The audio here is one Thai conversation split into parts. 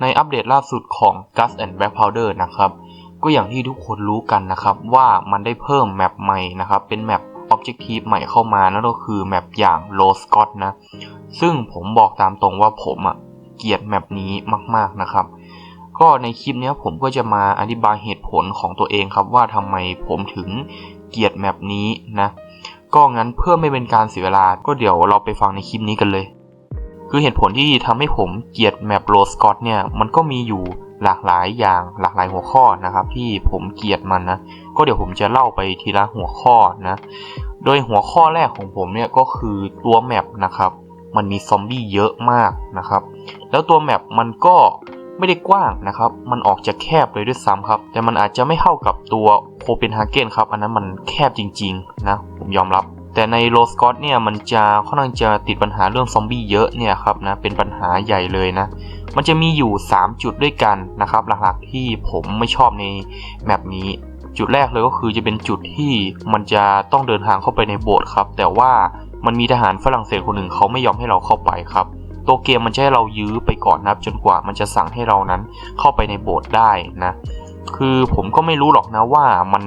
ในอัปเดตล่าสุดของ Gus and Black Powder นะครับ ก็อย่างที่ทุกคนรู้กันนะครับ ว่ามันได้เพิ่มแมปใหม่นะครับ เป็นแมป Objective ใหม่เข้ามานั่นก็คือแมปอย่าง Low Scott นะ ซึ่งผมบอกตามตรงว่าผมอะเกลียดแมปนี้มากๆนะครับ ก็ในคลิปนี้ผมก็จะมาอธิบายเหตุผลของตัวเองครับว่าทำไมผมถึงเกลียดแมปนี้นะ ก็งั้นเพื่อไม่เป็นการเสียเวลาก็เดี๋ยวเราไปฟังในคลิปนี้กันเลย คือเหตุผลที่ทำให้ผมเกลียดแมปโรสกอตเนี่ยมันก็มีอยู่หลากหลายอย่างหลากหลายหัวข้อนะครับ ที่ผมเกลียดมันนะ ก็เดี๋ยวผมจะเล่าไปทีละหัวข้อนะ โดยหัวข้อแรกของผมเนี่ยก็คือตัวแมปนะครับ มันมีซอมบี้เยอะมากนะครับ แล้วตัวแมปมันก็ไม่ได้กว้างนะครับ มันออกจะแคบเลยด้วยซ้ำครับ แต่มันอาจจะไม่เข้ากับตัวโคเปนฮาเกนครับ อันนั้นมันแคบจริง ๆ นะ ผมยอมรับ แต่ในโรสกอตเนี่ยมันจะค่อนข้างจะติดปัญหาเรื่องซอมบี้เยอะเนี่ยครับนะเป็นปัญหาใหญ่เลยนะ มันจะมีอยู่ 3 จุดด้วยกันนะครับหลักๆที่ผมไม่ชอบในแมปนี้จุดแรกเลยก็คือจะเป็นจุดที่มันจะต้องเดินทางเข้าไปในโบสถ์ครับ แต่ว่ามันมีทหารฝรั่งเศสคนหนึ่งเขาไม่ยอมให้เราเข้าไปครับ ตัวเกมมันจะให้เรายื้อไปก่อนนะครับจนกว่ามันจะสั่งให้เรานั้นเข้าไปในโบสถ์ได้นะ คือผมก็ไม่รู้หรอกนะว่ามัน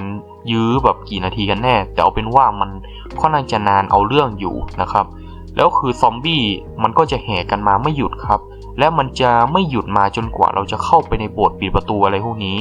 ยื้อแบบกี่นาทีกันแน่ แต่เอาเป็นว่ามันค่อนข้างจะนานเอาเรื่องอยู่นะครับ แล้วคือซอมบี้มันก็จะแห่กันมาไม่หยุดครับ และมันจะไม่หยุดมาจนกว่าเราจะเข้าไปในโบสถ์ปิดประตูอะไรพวกนี้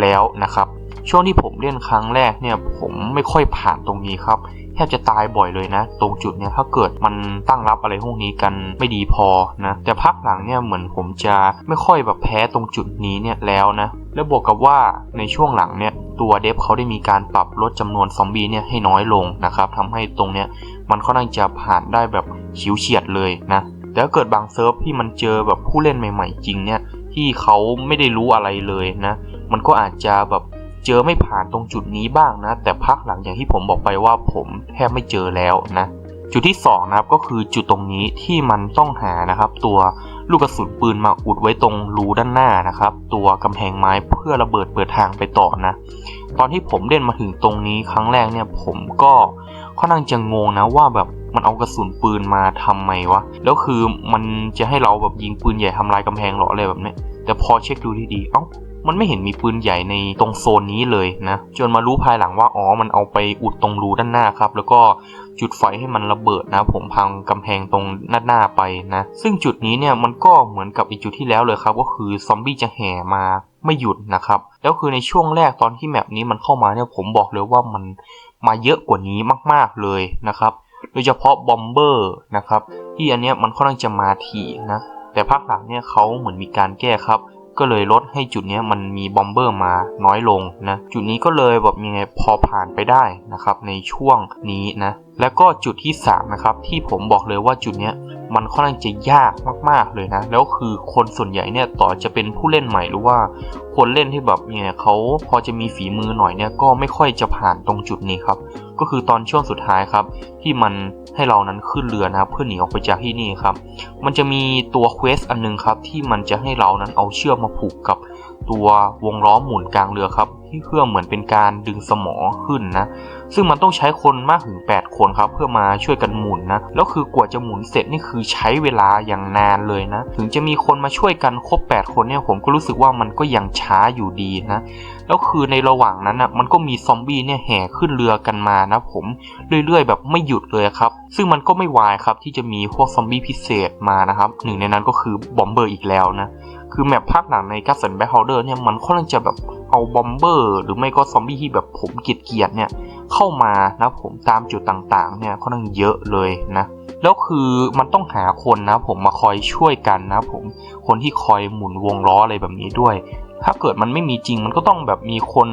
แล้วนะครับ ช่วงที่ผมเล่นครั้งแรกเนี่ยผมไม่ค่อยผ่านตรงนี้ครับ ทบจะตายบ่อยเลยนะ ตรงจุดเนี้ยถ้าเกิดมันตั้งรับอะไรพวกนี้กันไม่ดีพอนะแต่พักหลังเนี่ยเหมือนผมจะไม่ค่อยแบบแพ้ตรงจุดนี้เนี่ยแล้วนะแล้วบวกกับว่าในช่วงหลังเนี่ยตัวเดฟเขาได้มีการปรับลดจำนวนซอมบี้เนี่ยให้น้อยลงนะครับทำให้ตรงเนี้ยมันค่อนข้างจะผ่านได้แบบฉิวเฉียดเลยนะแต่ถ้าเกิดบางเซิร์ฟที่มันเจอแบบผู้เล่นใหม่ ๆ จริงเนี่ยที่เขาไม่ได้รู้อะไรเลยนะ มันก็อาจจะแบบ เจอไม่ผ่านตรงจุดนี้บ้างนะ แต่พักหลังอย่างที่ผมบอกไปว่าผมแทบไม่เจอแล้วนะ จุดที่2นะครับก็คือจุดตรงนี้ที่มันต้องหานะครับ ตัวลูกกระสุนปืนมาอุดไว้ตรงรูด้านหน้านะครับ ตัวกำแพงไม้เพื่อระเบิดเปิดทางไปต่อนะ ตอนที่ผมเล่นมาถึงตรงนี้ครั้งแรกเนี่ยผมก็ค่อนข้างจะงงนะว่าแบบมันเอากระสุนปืนมาทำไมวะ แล้วคือมันจะให้เราแบบยิงปืนใหญ่ทำลายกำแพงหรออะไรแบบนี้แต่พอเช็คดูดีๆ เอ้า มันไม่เห็นมีปืนใหญ่ในตรงโซนนี้เลยนะ จนมารู้ภายหลังว่าอ๋อมันเอาไปอุดตรงรูด้านหน้าครับ แล้วก็จุดไฟให้มันระเบิดนะผมพังกำแพงตรงหน้าหน้าไปนะ ซึ่งจุดนี้เนี่ยมันก็เหมือนกับอีกจุดที่แล้วเลยครับ ก็คือซอมบี้จะแห่มาไม่หยุดนะครับ แล้วคือในช่วงแรกตอนที่แมปนี้มันเข้ามาเนี่ยผมบอกเลยว่ามันมาเยอะกว่านี้มากๆเลยนะครับ โดยเฉพาะบอมเบอร์นะครับที่อันเนี้ยมันค่อนข้างจะมาถี่นะแต่ภาคหลังเนี่ยเขาเหมือนมีการแก้ครับ ก็เลยลดให้จุดนี้มันมีบอมเบอร์มาน้อยลงนะจุดนี้ก็เลยแบบยังไงพอผ่านไปได้นะครับในช่วงนี้นะแล้วก็จุดที่3นะครับที่ผมบอกเลยว่าจุดนี้ มันค่อนข้างจะยากมาก ๆเลยนะ แล้วคือคนส่วนใหญ่เนี่ยต่อจะเป็นผู้เล่นใหม่หรือว่าคนเล่นที่แบบเนี่ยเขาพอจะมีฝีมือหน่อยเนี่ยก็ไม่ค่อยจะผ่านตรงจุดนี้ครับ ก็คือตอนช่วงสุดท้ายครับ ที่มันให้เรานั้นขึ้นเรือนะครับเพื่อหนีออกไปจากที่นี่ครับ มันจะมีตัวเควสอันนึงครับที่มันจะให้เรานั้นเอาเชือกมาผูกกับ ตัววงล้อหมุนกลางเรือครับ ที่เพื่อเหมือนเป็นการดึงสมอขึ้นนะ ซึ่งมันต้องใช้คนมากถึง 8 คนครับ เพื่อมาช่วยกันหมุนนะแล้วคือกว่าจะหมุนเสร็จนี่คือใช้เวลาอย่างนานเลยนะ ถึงจะมีคนมาช่วยกันครบ 8 คนเนี่ยผมก็รู้สึกว่ามันก็ยังช้าอยู่ดีนะแล้วคือในระหว่างนั้นอะมันก็มีซอมบี้เนี่ยแห่ขึ้นเรือกันมานะผมเรื่อยๆ แบบไม่หยุดเลยครับ ซึ่งมันก็ไม่วายครับที่จะมีพวกซอมบี้พิเศษมานะครับหนึ่งในนั้นก็คือบอมเบอร์อีกแล้วนะ คือแมปภาคหนังในกัสเซนแบ็คฮอลเดอร์เนี่ยมันค่อนข้างจะแบบเอาบอมเบอร์หรือไม่ก็ซอมบี้ที่แบบผมเกลียดๆเนี่ยเข้ามานะผมตามจุดต่างๆเนี่ยค่อนข้างเยอะเลยนะแล้วคือมันต้องหาคนนะผมมาคอยช่วยกันนะผมคนที่คอยหมุนวงล้ออะไรแบบนี้ด้วย ถ้าเกิดมันไม่มีจริงมันก็ต้องแบบมีคน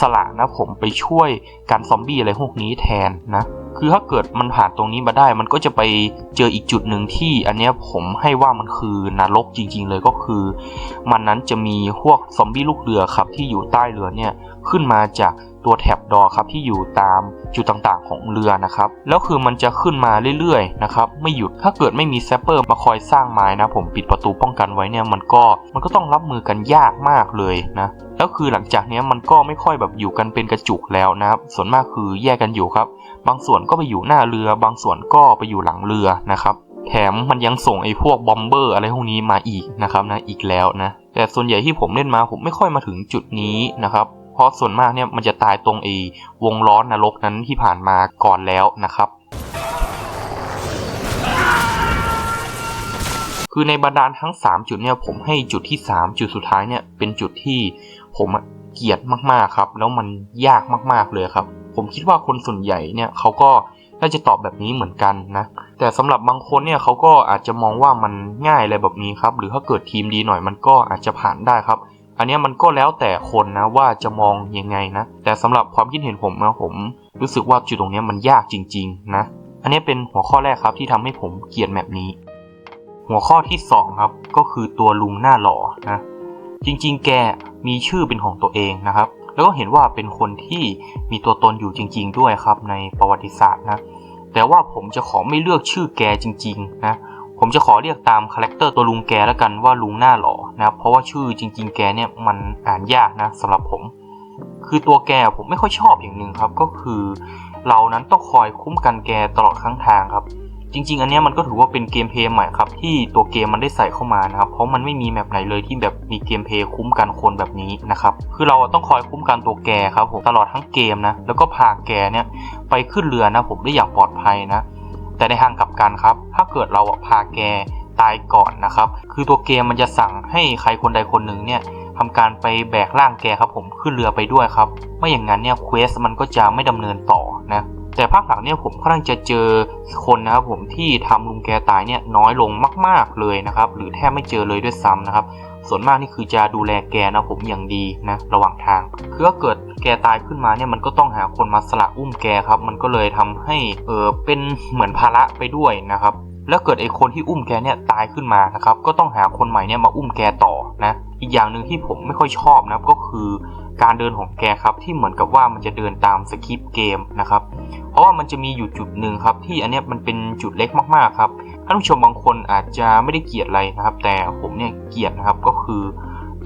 สละนะผมไปช่วยการซอมบี้อะไรพวกนี้แทนนะ คือถ้าเกิดมันผ่านตรงนี้มาได้ มันก็จะไปเจออีกจุดหนึ่งที่อันเนี้ยผมให้ว่ามันคือนรกจริง ๆ เลยก็คือ มันนั้นจะมีพวกซอมบี้ลูกเรือครับที่อยู่ใต้เรือเนี่ยขึ้นมาจากตัวแถบดอครับที่อยู่ตามจุดต่างๆ ของเรือนะครับแล้วคือมันจะขึ้นมาเรื่อยๆนะครับไม่หยุดถ้าเกิดไม่มีแซปเปอร์มาคอยสร้างไม้นะ ผมปิดประตูป้องกันไว้เนี่ยมันก็มันก็ต้องรับมือกันยากมากเลยนะแล้วคือหลังจากนี้มันก็ไม่ค่อยแบบอยู่กันเป็นกระจุกแล้วนะครับส่วนมากคือแยกกันอยู่ครับ บางส่วนก็ไปอยู่หน้าเรือบางส่วนก็ไปอยู่หลังเรือนะครับแถมมันยังส่งไอ้พวกบอมเบอร์อะไรพวกนี้มาอีกนะครับนะอีกแล้วนะแต่ส่วนใหญ่ที่ผมเล่นมาผมไม่ค่อยมาถึงจุดนี้นะครับ ราะส่วนมากเนี่ยมันจะตายตรงไอ้วงล้อนนรกนั้นที่ผ่านมาก่อนแล้วนะครับ คือในบรรดาลทั้ง 3 จุดเนี่ยผมให้จุดที่ 3 จุดสุดท้ายเนี่ยเป็นจุดที่ผมเกลียดมากๆครับ แล้วมันยากมากๆเลยครับ ผมคิดว่าคนส่วนใหญ่เนี่ยเขาก็น่าจะตอบแบบนี้เหมือนกันนะ แต่สำหรับบางคนเนี่ยเขาก็อาจจะมองว่ามันง่ายอะไรแบบนี้ครับ หรือถ้าเกิดทีมดีหน่อยมันก็อาจจะผ่านได้ครับ อันนี้มันก็แล้วแต่คนนะว่าจะมองยังไงนะ แต่สำหรับความคิดเห็นผมนะผม รู้สึกว่าจุดตรงนี้มันยากจริง ๆ นะ อันนี้เป็นหัวข้อแรกครับที่ทำให้ผมเกลียดแมปนี้ หัวข้อที่สองครับก็คือตัวลุงหน้าหล่อนะจริงๆ แกมีชื่อเป็นของตัวเองนะครับ แล้วก็เห็นว่าเป็นคนที่มีตัวตนอยู่จริง ๆ ด้วยครับในประวัติศาสตร์นะแต่ว่าผมจะขอไม่เลือกชื่อแกจริง ๆ นะ ผมจะขอเรียกตามคาแรคเตอร์ตัวลุงแกแล้วกันว่าลุงหน้าหล่อนะครับเพราะว่าชื่อจริง ๆ แกเนี่ยมันอ่านยากนะสำหรับผม คือตัวแกผมไม่ค่อยชอบอย่างหนึ่งครับก็คือเรานั้นต้องคอยคุ้มกันแกตลอดทั้งทางครับ จริง ๆ อันนี้มันก็ถือว่าเป็นเกมเพลย์ใหม่ครับที่ตัวเกมมันได้ใส่เข้ามานะครับเพราะมันไม่มีแมปไหนเลยที่แบบมีเกมเพลย์คุ้มกันคนแบบนี้นะครับคือเราต้องคอยคุ้มกันตัวแกครับผมตลอดทั้งเกมนะแล้วก็พาแกเนี่ยไปขึ้นเรือนะผมได้อย่างปลอดภัยนะ แต่ในทางกลับกันครับ ถ้าเกิดเราพาแกตายก่อนนะครับ คือตัวเกมมันจะสั่งให้ใครคนใดคนหนึ่งเนี่ยทำการไปแบกร่างแกครับผมขึ้นเรือไปด้วยครับ ไม่อย่างนั้นเนี่ยเควสมันก็จะไม่ดำเนินต่อนะ แต่ภาคหลังเนี่ยผมค่อนข้างจะเจอคนนะครับผมที่ทำลุงแกตายเนี่ยน้อยลงมาก ๆเลยนะครับ หรือแทบไม่เจอเลยด้วยซ้ำนะครับ ส่วนมากนี่คือจะดูแลแกนะผมอย่างดีนะระหว่างทางคือถ้าเกิดแกตายขึ้นมาเนี่ยมันก็ต้องหาคนมาสละอุ้มแกครับ มันก็เลยทำให้เออเป็นเหมือนภาระไปด้วยนะครับ แล้วเกิดไอ้คนที่อุ้มแกเนี่ยตายขึ้นมานะครับ ก็ต้องหาคนใหม่เนี่ยมาอุ้มแกต่อนะอีกอย่างหนึ่งที่ผมไม่ค่อยชอบนะครับก็คือการเดินของแกครับที่เหมือนกับว่ามันจะเดินตามสคริปต์เกมนะครับ เพราะว่ามันจะมีอยู่จุดหนึ่งครับ ที่อันเนี้ยมันเป็นจุดเล็กมากๆครับท่านผู้ชมบางคนอาจจะไม่ได้เกลียดอะไรนะครับ แต่ผมเนี่ยเกลียดนะครับก็คือ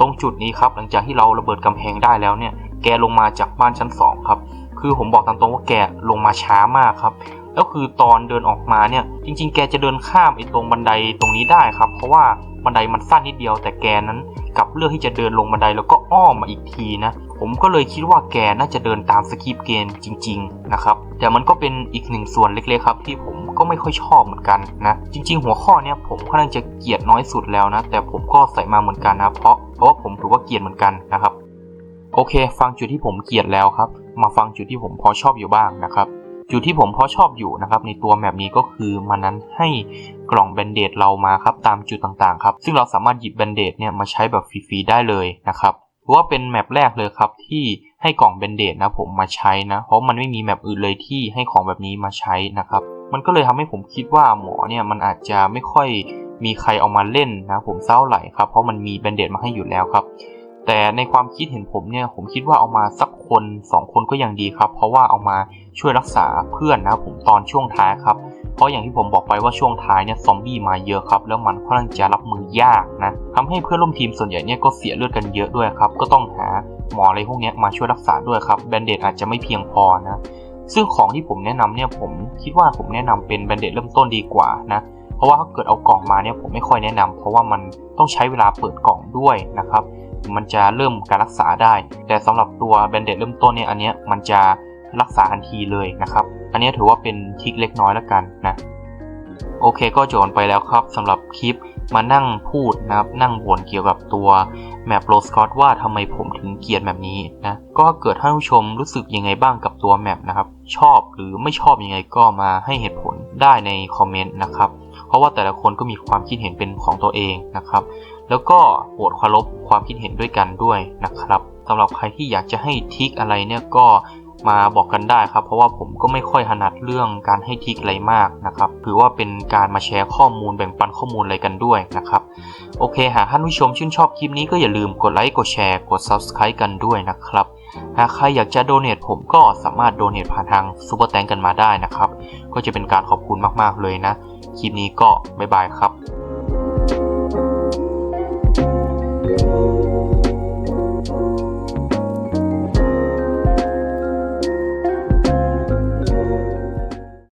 ตรงจุดนี้ครับหลังจากที่เราระเบิดกำแพงได้แล้วเนี่ย แกลงมาจากบ้านชั้นสองครับคือผมบอกตามตรงว่าแกลงมาช้ามากครับแล้วคือตอนเดินออกมาเนี่ย จริง ๆ แกจะเดินข้ามไอ้ตรงบันไดตรงนี้ได้ครับ เพราะว่าบันไดมันสั้นนิดเดียวแต่แกนั้น กลับเลือกที่จะเดินลงบันไดแล้วก็อ้อมมาอีกทีนะ ผมก็เลยคิดว่าแกน่าจะเดินตามสคริปเกมจริง ๆ นะครับ แต่มันก็เป็นอีกหนึ่งส่วนเล็กๆครับ ที่ผมก็ไม่ค่อยชอบเหมือนกันนะ จริง ๆ หัวข้อเนี่ยผมค่อนข้างจะเกลียดน้อยสุดแล้วนะ แต่ผมก็ใส่มาเหมือนกันนะ เพราะเพราะว่าผมถือว่าเกลียดเหมือนกันนะครับ โอเค ฟังจุดที่ผมเกลียดแล้วครับ มาฟังจุดที่ผมพอชอบอยู่บ้างนะครับจุดที่ผมพอชอบอยู่นะครับในตัวแมปนี้ก็คือมันนั้นให้ กล่องแบนเดดเรามาครับตามจุดต่างๆครับซึ่งเราสามารถหยิบแบนเดดเนี่ยมาใช้แบบฟรีๆได้เลยนะครับถือว่าเป็นแมปแรกเลยครับที่ให้กล่องแบนเดดนะผมมาใช้นะ เพราะมันไม่มีแมปอื่นเลยที่ให้ของแบบนี้มาใช้นะครับ มันก็เลยทำให้ผมคิดว่าหมอเนี่ยมันอาจจะไม่ค่อยมีใครเอามาเล่นนะผมเศร้าไหลครับ เพราะมันมีแบนเดดมาให้อยู่แล้วครับ แต่ในความคิดเห็นผมเนี่ยผมคิดว่าเอามาสักคนสองคนก็ยังดีครับ เพราะว่าเอามาช่วยรักษาเพื่อนนะผมตอนช่วงท้ายครับ เพราะอย่างที่ผมบอกไปว่าช่วงท้ายเนี่ยซอมบี้มาเยอะครับ แล้วมันค่อนข้างจะรับมือยากนะทำให้เพื่อนร่วมทีมส่วนใหญ่เนี่ยก็เสียเลือดกันเยอะด้วยครับ ก็ต้องหาหมออะไรพวกนี้มาช่วยรักษาด้วยครับแบนเดดอาจจะไม่เพียงพอนะ ซึ่งของที่ผมแนะนำเนี่ยผมคิดว่าผมแนะนำเป็นแบนเดดเริ่มต้นดีกว่านะ เพราะว่าถ้าเกิดเอากล่องมาเนี่ยผมไม่ค่อยแนะนำเพราะว่ามันต้องใช้เวลาเปิดกล่องด้วยนะครับ มันจะเริ่มการรักษาได้ แต่สำหรับตัวแบนเดดเริ่มต้นเนี่ยอันเนี้ยมันจะรักษาทันทีเลยนะครับ อันนี้ถือว่าเป็นทิคเล็กน้อยแล้วกันนะ โอเคก็จบไปแล้วครับสำหรับคลิปมานั่งพูดนะครับนั่งบ่นเกี่ยวกับตัวแมปโรสกอตว่าทำไมผมถึงเกลียดแบบนี้นะก็เกิดท่านผู้ชมรู้สึกยังไงบ้างกับตัวแมปนะครับ ชอบหรือไม่ชอบยังไงก็มาให้เหตุผลได้ในคอมเมนต์นะครับ เพราะว่าแต่ละคนก็มีความคิดเห็นเป็นของตัวเองนะครับ แล้วก็โปรดเคารพความคิดเห็นด้วยกันด้วยนะครับสำหรับใครที่อยากจะให้ทิกอะไรเนี่ยก็ มาบอกกันได้ครับ เพราะว่าผมก็ไม่ค่อยถนัดเรื่องการให้ทิกอะไรมากนะครับถือว่าเป็นการมาแชร์ข้อมูลแบ่งปันข้อมูลอะไรกันด้วยนะครับ โอเค หากท่านผู้ชมชื่นชอบคลิปนี้ก็อย่าลืมกดไลค์กดแชร์กด Subscribe กันด้วยนะครับหากใครอยากจะโดเน a ผมก็สามารถโดเน a ผ่านทางซูเปอร์แตงกันมาได้นะครับ ก็จะเป็นการขอบคุณมากๆเลยนะ คลิปนี้ก็บ๊ายบายครับ